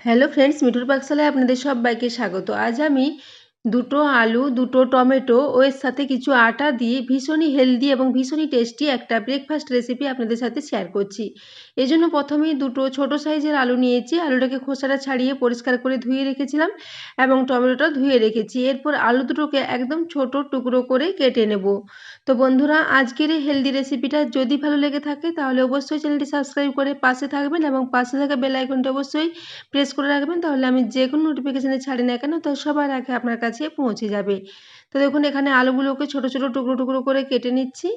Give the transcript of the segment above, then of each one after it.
Hello friends মিঠুর পাকশালায় আপনাদের সব বাইকে স্বাগত। আজ আমি দুটো আলু, দুটো টমেটো ও এর সাথে কিছু আটা দিয়ে ভীষণই হেলদি এবং ভীষণই টেস্টি একটা ব্রেকফাস্ট রেসিপি আপনাদের সাথে শেয়ার করছি। এই জন্য প্রথমেই দুটো ছোট সাইজের আলু নিয়েছি। আলুটাকে খোসাটা ছাড়িয়ে পরিষ্কার করে ধুয়ে রেখেছিলাম এবং টমেটোটা ধুয়ে রেখেছি। এরপর আলু দুটোকে একদম ছোট টুকরো করে কেটে নেব। তো বন্ধুরা, আজকের এই হেলদি রেসিপিটা যদি ভালো লেগে থাকে, তাহলে অবশ্যই চ্যানেলটি সাবস্ক্রাইব করে পাশে থাকবেন এবং পাশে থাকা বেল আইকনটি অবশ্যই প্রেস করে রাখবেন। তাহলে আমি যে কোনো নোটিফিকেশানে ছাড়ি না কেন, তো সবার আগে আপনার কাছে পৌঁছে যাবে। তো দেখুন এখানে আলুগুলোকে ছোট ছোট টুকরো টুকরো করে কেটে নিচ্ছি।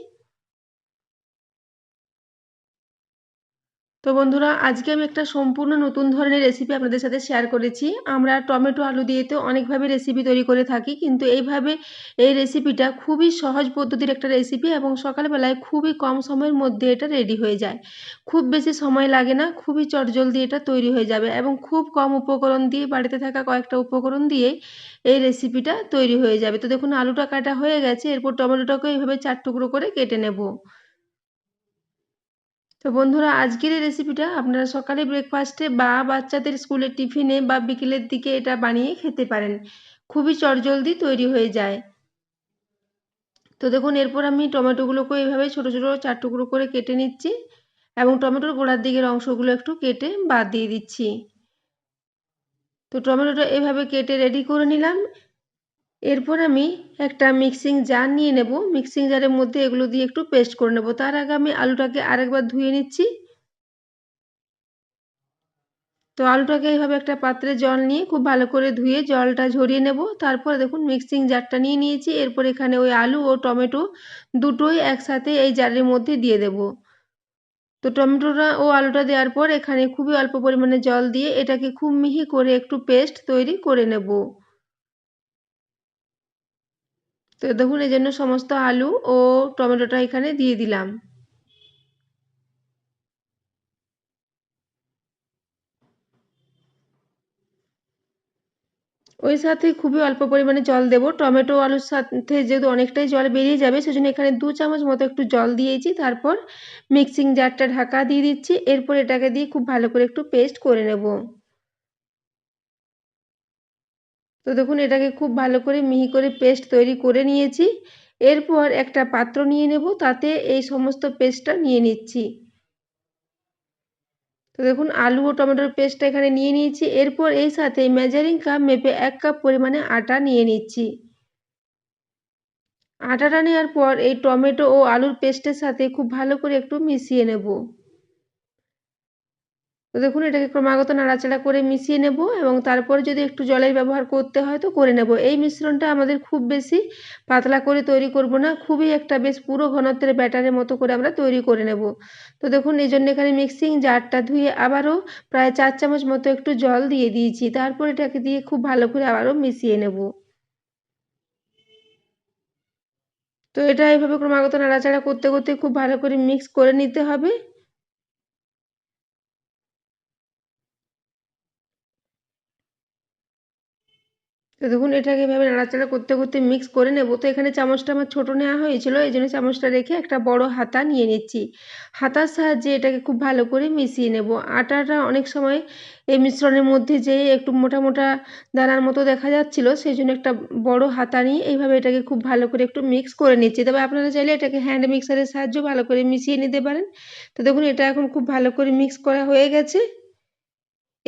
তো বন্ধুরা, আজকে আমি একটা সম্পূর্ণ নতুন ধরনের রেসিপি আপনাদের সাথে শেয়ার করেছি। আমরা টমেটো, আলু দিয়ে তো অনেকভাবে রেসিপি তৈরি করে থাকি, কিন্তু এইভাবে এই রেসিপিটা খুবই সহজ পদ্ধতির একটা রেসিপি এবং সকালবেলায় খুবই কম সময়ের মধ্যে এটা রেডি হয়ে যায়। খুব বেশি সময় লাগে না, খুবই চটজলদি এটা তৈরি হয়ে যাবে এবং খুব কম উপকরণ দিয়ে, বাড়িতে থাকা কয়েকটা উপকরণ দিয়ে এই রেসিপিটা তৈরি হয়ে যাবে। তো দেখুন, আলুটা কাটা হয়ে গেছে, এরপর টমেটোটাকে এইভাবে চার টুকরো করে কেটে নেব। তো বন্ধুরা, আজকের এই রেসিপিটা আপনারা সকালে ব্রেকফাস্টে বা বাচ্চাদের স্কুলের টিফিনে বা বিকেলের দিকে এটা বানিয়ে খেতে পারেন। খুবই চটজলদি তৈরি হয়ে যায়। তো দেখুন, এরপর আমি টমেটোগুলোকে এইভাবে ছোটো ছোটো চার টুকরো করে কেটে নিচ্ছি এবং টমেটোর গোড়ার দিকের অংশগুলো একটু কেটে বাদ দিয়ে দিচ্ছি। তো টমেটোটা এভাবে কেটে রেডি করে নিলাম। এরপর আমি একটা মিক্সিং জার নিয়ে নেব। মিক্সিং জারের মধ্যে এগুলো দিয়ে একটু পেস্ট করে নেব। তার আগে আমি আলুটাকে আরেকবার ধুয়ে নিচ্ছি। তো আলুটাকে এইভাবে একটা পাত্রে জল নিয়ে খুব ভালো করে ধুয়ে জলটা ঝরিয়ে নেব। তারপরে দেখুন মিক্সিং জারটা নিয়ে নিয়েছি। এরপর এখানে ওই আলু ও টমেটো দুটোই একসাথে এই জারের মধ্যে দিয়ে দেব। তো টমেটোটা ও আলুটা দেওয়ার পর এখানে খুবই অল্প পরিমাণে জল দিয়ে এটাকে খুব মিহি করে একটু পেস্ট তৈরি করে নেব। তো দেখুন, এই জন্য সমস্ত আলু ও টমেটোটা এখানে দিয়ে দিলাম। ওই সাথে খুবই অল্প পরিমাণে জল দেব। টমেটো আলুর সাথে যেহেতু অনেকটাই জল বেরিয়ে যাবে, সেজন্য এখানে দু চামচ মতো একটু জল দিয়েছি। তারপর মিক্সিং জারটা ঢাকা দিয়ে দিচ্ছি। এরপর এটাকে দিয়ে খুব ভালো করে একটু পেস্ট করে নেব। তো দেখুন, এটাকে খুব ভালো করে মিহি করে পেস্ট তৈরি করে নিয়েছি। এরপর একটা পাত্র নিয়ে নেব, তাতে এই সমস্ত পেস্টটা নিয়ে নিচ্ছি। তো দেখুন, আলু ও টমেটোর পেস্টটা এখানে নিয়ে নিয়েছি। এরপর এই সাথে মেজারিং কাপ মেপে এক কাপ পরিমাণে আটা নিয়ে নিচ্ছি। আটাটা নেওয়ার পর এই টমেটো ও আলুর পেস্টের সাথে খুব ভালো করে একটু মিশিয়ে নেব। তো দেখুন, এটাকে ক্রমাগত নাড়াচাড়া করে মিশিয়ে নেব এবং তারপর যদি একটু জলের ব্যবহার করতে হয় তো করে নেব। এই মিশ্রণটা আমাদের খুব বেশি পাতলা করে তৈরি করব না, খুবই একটা বেশ পুরো ঘনত্বের ব্যাটারের মতো করে আমরা তৈরি করে নেব। তো দেখুন, এই জন্য এখানে মিক্সিং জারটা ধুয়ে আবারও প্রায় চার চামচ মতো একটু জল দিয়ে দিয়েছি। তারপর এটাকে দিয়ে খুব ভালো করে আবারও মিশিয়ে নেব। তো এটা এইভাবে ক্রমাগত নাড়াচাড়া করতে করতে খুব ভালো করে মিক্স করে নিতে হবে। তো দেখুন, এটাকে এভাবে নাড়াচাড়া করতে করতে মিক্স করে নেব। তো এখানে চামচটা আমার ছোটো নেওয়া হয়েছিল, এই জন্য চামচটা রেখে একটা বড় হাতা নিয়ে নিচ্ছি। হাতার সাহায্যে এটাকে খুব ভালো করে মিশিয়ে নেব। আটাটা অনেক সময় এই মিশ্রণের মধ্যে যে একটু মোটা মোটা দানার মতো দেখা যাচ্ছিল, সেই জন্য একটা বড় হাতা নিয়ে এইভাবে এটাকে খুব ভালো করে একটু মিক্স করে নিচ্ছি। তবে আপনারা চাইলে এটাকে হ্যান্ড মিক্সারের সাহায্য ভালো করে মিশিয়ে নিতে পারেন। তো দেখুন, এটা এখন খুব ভালো করে মিক্স করা হয়ে গেছে।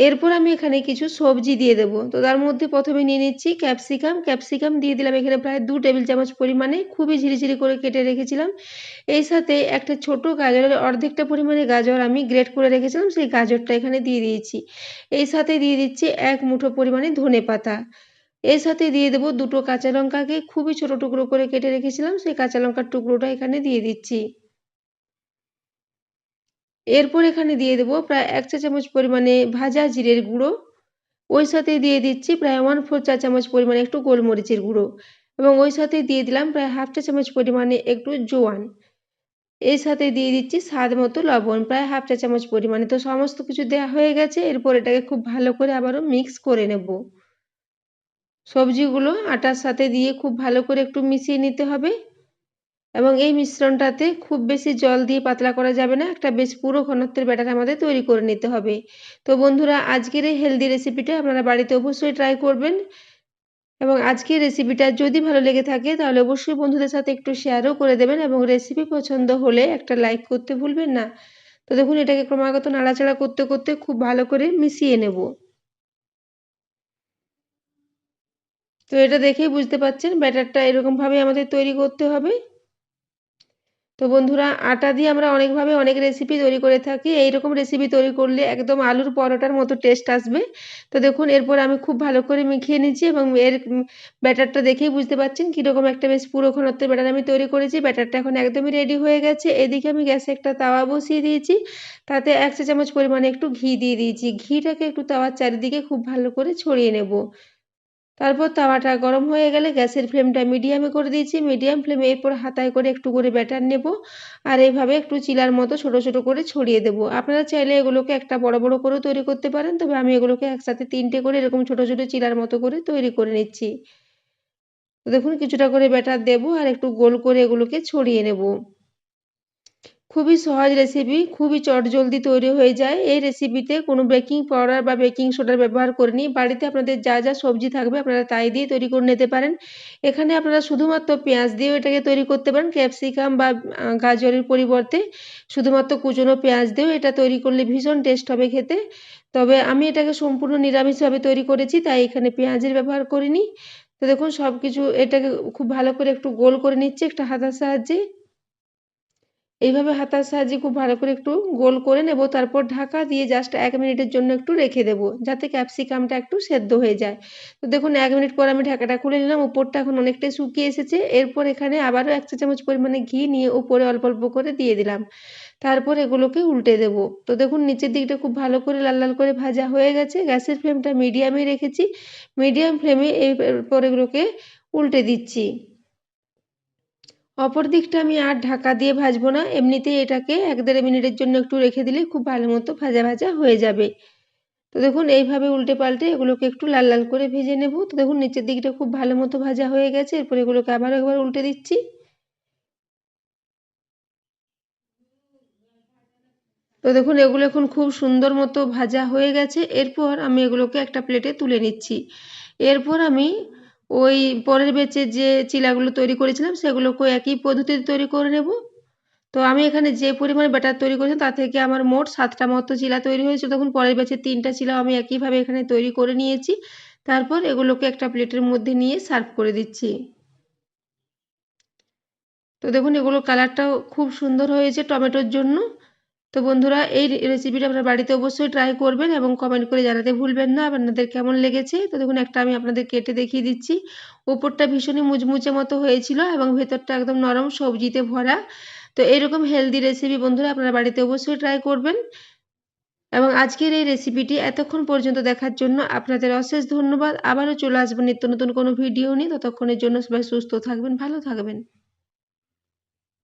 এরপর আমি এখানে কিছু সবজি দিয়ে দেবো। তো তার মধ্যে প্রথমে নিয়ে নিচ্ছি ক্যাপসিকাম। ক্যাপসিকাম দিয়ে দিলাম এখানে প্রায় দু টেবিল চামচ পরিমাণে। খুবই ঝিরিঝিরি করে কেটে রেখেছিলাম। এই সাথে একটা ছোট গাজরের অর্ধেকটা পরিমাণে গাজর আমি গ্রেট করে রেখেছিলাম, সেই গাজরটা এখানে দিয়ে দিয়েছি। এই সাথে দিয়ে দিচ্ছি এক মুঠো পরিমাণে ধনে পাতা। এর সাথে দিয়ে দেবো দুটো কাঁচা লঙ্কাকে। খুবই ছোট টুকরো করে কেটে রেখেছিলাম, সেই কাঁচা লঙ্কার টুকরোটা এখানে দিয়ে দিচ্ছি। এরপর এখানে দিয়ে দেবো প্রায় এক চা চামচ পরিমাণে ভাজা জিরের গুঁড়ো। ওই সাথে দিয়ে দিচ্ছি প্রায় ওয়ান ফোর চা চামচ পরিমাণে একটু গোলমরিচের গুঁড়ো এবং ওই সাথে দিয়ে দিলাম প্রায় হাফ চা চামচ পরিমাণে একটু জোয়ান। এর সাথে দিয়ে দিচ্ছি স্বাদ মতো লবণ। প্রায় হাফ চা চামচ পরিমাণে তো সমস্ত কিছু দেওয়া হয়ে গেছে। এরপর এটাকে খুব ভালো করে আবারও মিক্স করে নেব। সবজিগুলো আটার সাথে দিয়ে খুব ভালো করে একটু মিশিয়ে নিতে হবে। এবং এই মিশ্রণটাতে খুব বেশি জল দিয়ে পাতলা করা যাবে না। একটা বেশ পুরো ঘনত্বের ব্যাটার আমাদের তৈরি করে নিতে হবে। তো বন্ধুরা, আজকের এই হেলদি রেসিপিটা আপনারা বাড়িতে অবশ্যই ট্রাই করবেন। এবং আজকের রেসিপিটা যদি ভালো লেগে থাকে, তাহলে অবশ্যই বন্ধুদের সাথে একটু শেয়ারও করে দেবেন এবং রেসিপি পছন্দ হলে একটা লাইক করতে ভুলবেন না। তো দেখুন, এটাকে ক্রমাগত নাড়াচাড়া করতে করতে খুব ভালো করে মিশিয়ে নেব। তো এটা দেখেই বুঝতে পাচ্ছেন, ব্যাটারটা এরকমভাবে আমাদের তৈরি করতে হবে। তো বন্ধুরা, আটা দিয়ে আমরা অনেকভাবে অনেক রেসিপি তৈরি করে থাকি। এইরকম রেসিপি তৈরি করলে একদম আলুর পরোটার মতো টেস্ট আসবে। তো দেখুন, এরপর আমি খুব ভালো করে মিখিয়ে নিচ্ছি এবং এর ব্যাটারটা দেখেই বুঝতে পারছেন কীরকম একটা বেশ পুরো ঘনত্বের ব্যাটার আমি তৈরি করেছি। ব্যাটারটা এখন একদমই রেডি হয়ে গেছে। এদিকে আমি গ্যাসে একটা তাওয়া বসিয়ে দিয়েছি। তাতে এক চা চামচ পরিমাণে একটু ঘি দিয়ে দিয়েছি। ঘিটাকে একটু তাওয়ার চারিদিকে খুব ভালো করে ছড়িয়ে নেব। তারপর তাওয়াটা গরম হয়ে গেলে গ্যাসের ফ্লেমটা মিডিয়ামে করে দিয়েছি। মিডিয়াম ফ্লেমে এরপর হাতায় করে একটু করে ব্যাটার নেব আর এইভাবে একটু চিলার মতো ছোট ছোট করে ছড়িয়ে দেব। আপনারা চাইলে এগুলোকে একটা বড় বড় করেও তৈরি করতে পারেন, তবে আমি এগুলোকে একসাথে তিনটে করে এরকম ছোট ছোট চিলার মতো করে তৈরি করে নিচ্ছি। দেখুন, কিছুটা করে ব্যাটার দেব আর একটু গোল করে এগুলোকে ছড়িয়ে নেব। খুবই সহজ রেসিপি খুবই চটজলদি তৈরি হয়ে যায়। এই রেসিপিতে কোনো বেকিং পাউডার বা বেকিং সোডার ব্যবহার করিনি। বাড়িতে আপনাদের যা যা সবজি থাকবে আপনারা তাই দিয়ে তৈরি করে নিতে পারেন। এখানে আপনারা শুধুমাত্র পেঁয়াজ দিয়েও এটাকে তৈরি করতে পারেন। ক্যাপসিকাম বা গাজরের পরিবর্তে শুধুমাত্র কুচনো পেঁয়াজ দিয়েও এটা তৈরি করলে ভীষণ টেস্ট হবে খেতে। তবে আমি এটাকে সম্পূর্ণ নিরামিষভাবে তৈরি করেছি, তাই এখানে পেঁয়াজের ব্যবহার করিনি। তো দেখুন সব কিছু এটাকে খুব ভালো করে একটু গোল করে নিচ্ছে একটা হাতার সাহায্যে। এইভাবে হাতার সাহায্যে খুব ভালো করে একটু গোল করে নেব, তারপর ঢাকা দিয়ে জাস্ট এক মিনিটের জন্য একটু রেখে দেবো, যাতে ক্যাপসিকামটা একটু সেদ্ধ হয়ে যায়। তো দেখুন, এক মিনিট পর আমি ঢাকাটা খুলে নিলাম, উপরটা এখন অনেকটাই শুকিয়ে এসেছে। এরপর এখানে আবারও এক চা চামচ পরিমাণে ঘি নিয়ে উপরে অল্প অল্প করে দিয়ে দিলাম। তারপর এগুলোকে উল্টে দেব। তো দেখুন, নিচের দিকটা খুব ভালো করে লাল লাল করে ভাজা হয়ে গেছে। গ্যাসের ফ্লেমটা মিডিয়ামে রেখেছি। মিডিয়াম ফ্লেমে এরপর এগুলোকে উল্টে দিচ্ছি। অপর দিকটা আমি আর ঢাকা দিয়ে ভাজবো না। এমনিতেই এটাকে এক দেড় মিনিটের জন্য একটু রেখে দিলে খুব ভালো মতো ভাজা ভাজা হয়ে যাবে। তো দেখুন, এইভাবে উল্টে পাল্টে এগুলোকে একটু লাল লাল করে ভেজে নেব। তো দেখুন, নিচের দিকটা খুব ভালো মতো ভাজা হয়ে গেছে। এরপর এগুলোকে আবার একবার উল্টে দিচ্ছি। তো দেখুন, এগুলো এখন খুব সুন্দর মতো ভাজা হয়ে গেছে। এরপর আমি এগুলোকে একটা প্লেটে তুলে নিচ্ছি। এরপর আমি ওই পরের বেচে যে চিলাগুলো তৈরি করেছিলাম সেগুলোকেও একই পদ্ধতিতে তৈরি করে নেব। তো আমি এখানে যে পরিমাণে ব্যাটার তৈরি করেছিলাম তা থেকে আমার মোট সাতটা মতো চিলা তৈরি হয়েছে। তখন পরের ব্যাচে তিনটা চিলা আমি একইভাবে এখানে তৈরি করে নিয়েছি। তারপর এগুলোকে একটা প্লেটের মধ্যে নিয়ে সার্ভ করে দিচ্ছি। তো দেখুন, এগুলো কালারটাও খুব সুন্দর হয়েছে টমেটোর জন্য। তো বন্ধুরা, এই রেসিপিটা আপনার বাড়িতে অবশ্যই ট্রাই করবেন এবং কমেন্ট করে জানাতে ভুলবেন না। আপনাদের কেমন লেগেছে? তো দেখুন, একটা আমি আপনাদের কেটে দেখিয়ে দিচ্ছি। ওপরটা ভীষণই মুচমুচে মতো হয়েছিল এবং ভেতরটা একদম নরম সবজিতে ভরা। তো এরকম হেলদি রেসিপি বন্ধুরা, আপনারা বাড়িতে অবশ্যই ট্রাই করবেন। এবং আজকের এই রেসিপিটি এতক্ষণ পর্যন্ত দেখার জন্য আপনাদের অশেষ ধন্যবাদ। আবারও চলে আসবেন নিত্য নতুন কোনো ভিডিও নিয়ে। ততক্ষণের জন্য সবাই সুস্থ থাকবেন, ভালো থাকবেন।